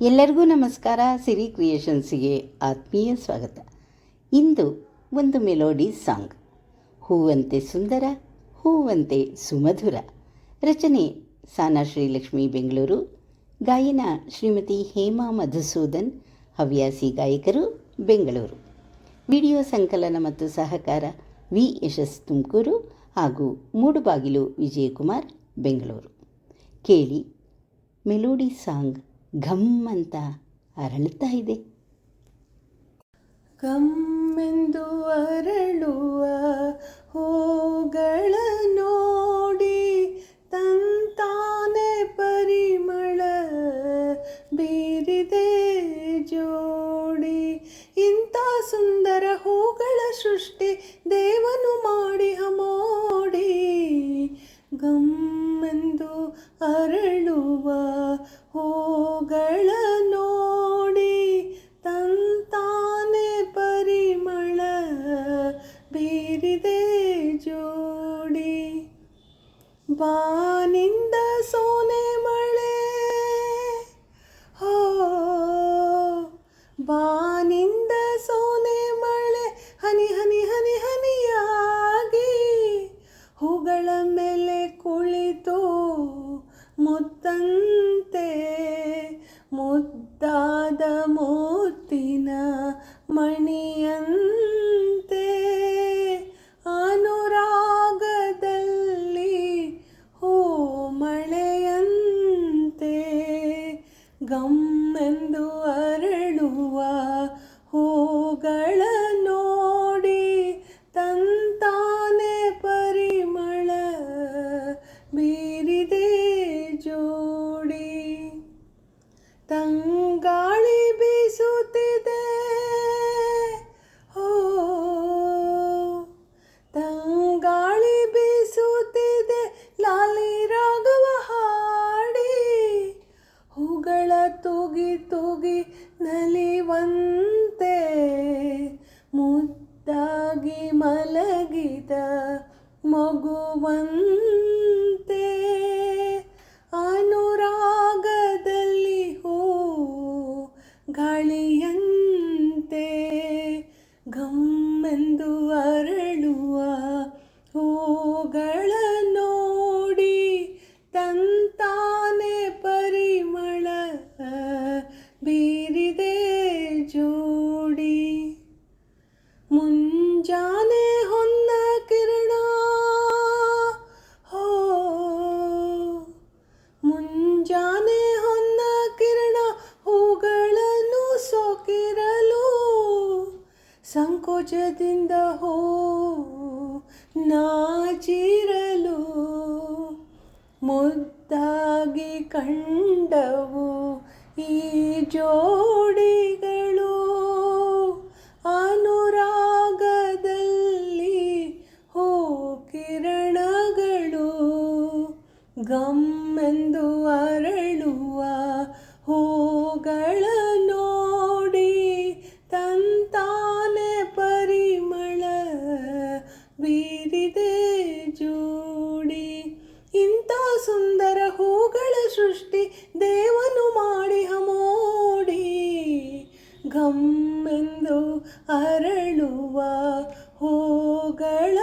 ಎಲ್ಲರಿಗೂ ನಮಸ್ಕಾರ. ಸಿರಿ ಕ್ರಿಯೇಷನ್ಸಿಗೆ ಆತ್ಮೀಯ ಸ್ವಾಗತ. ಇಂದು ಒಂದು ಮೆಲೋಡಿ ಸಾಂಗ್. ಹೂವಂತೆ ಸುಂದರ, ಹೂವಂತೆ ಸುಮಧುರ. ರಚನೆ ಸಾನಾ ಶ್ರೀಲಕ್ಷ್ಮಿ ಬೆಂಗಳೂರು. ಗಾಯನ ಶ್ರೀಮತಿ ಹೇಮಾ ಮಧುಸೂದನ್. ಹವ್ಯಾಸಿ ಗಾಯಕರು ಬೆಂಗಳೂರು. ವಿಡಿಯೋ ಸಂಕಲನ ಮತ್ತು ಸಹಕಾರ ವಿ ಯಶಸ್ ತುಮಕೂರು ಹಾಗೂ ಮೂಡುಬಾಗಿಲು ವಿಜಯಕುಮಾರ್ ಬೆಂಗಳೂರು. ಕೇಳಿ ಮೆಲೋಡಿ ಸಾಂಗ್. ಘಮ್ ಅಂತ ಅರಳುತ್ತಾ ಇದೆ. ಕಮ್ಮೆಂದು ಅರಳುವ ಹೂಗಳ ನೋಡಿ ತಂತಾನೆ ಪರಿಮಳ ಬೀರಿದೆ ಜೋಡಿ. ಇಂಥ ಸುಂದರ ಹೂಗಳ ಸೃಷ್ಟಿ ದೇವನು ಮಾಡಿ ಮೋಡಿ ಗಮ್ಮೆಂದು ಹೂಗಳ ನೋಡಿ ತಂತಾನೆ ಪರಿಮಳ ಬೀರಿದೆ ಜೋಡಿ. ಬಾನಿಂದ ಸೋನೆ ಮಳೆ, ಹೋ, ಬಾನಿಂದ ಸೋನೆ ಮಳೆ, ಹನಿ ಹನಿ ಹನಿ, ಹನಿಯಾಗಿ ಹೂಗಳ ಮೇಲೆ ಕುಳಿತು ಮುತ್ತಂತೆ ಗಮ್ಮೆಂದು ಅರಳುವ ಮಲಗಿದ ಮಗುವಂತೆ ಅನುರಾಗದಲ್ಲಿ ಹೋ ಗಾಳಿಯಂತೆ ಗಮ್ಮೆಂದು ಅರಳುವ ಹೂಗಳ ನೋಡಿ ತಂತಾನೆ ಪರಿಮಳ ಬೀರಿದೆ ಸಂಕೋಚದಿಂದ ಹೋ ನಾಚಿರಲು ಮುದ್ದಾಗಿ ಕಂಡವು ಈ ಜೋಡಿಗಳು. ಅನುರಾಗದಲ್ಲಿ ಹೋ ಕಿರಣಗಳು ಗಮ್ಮೆಂದು ಅರಳುವ ಹೂಗಳ ಗಮ್ಮೆಂದು ಅರಳುವ ಹೂಗಳ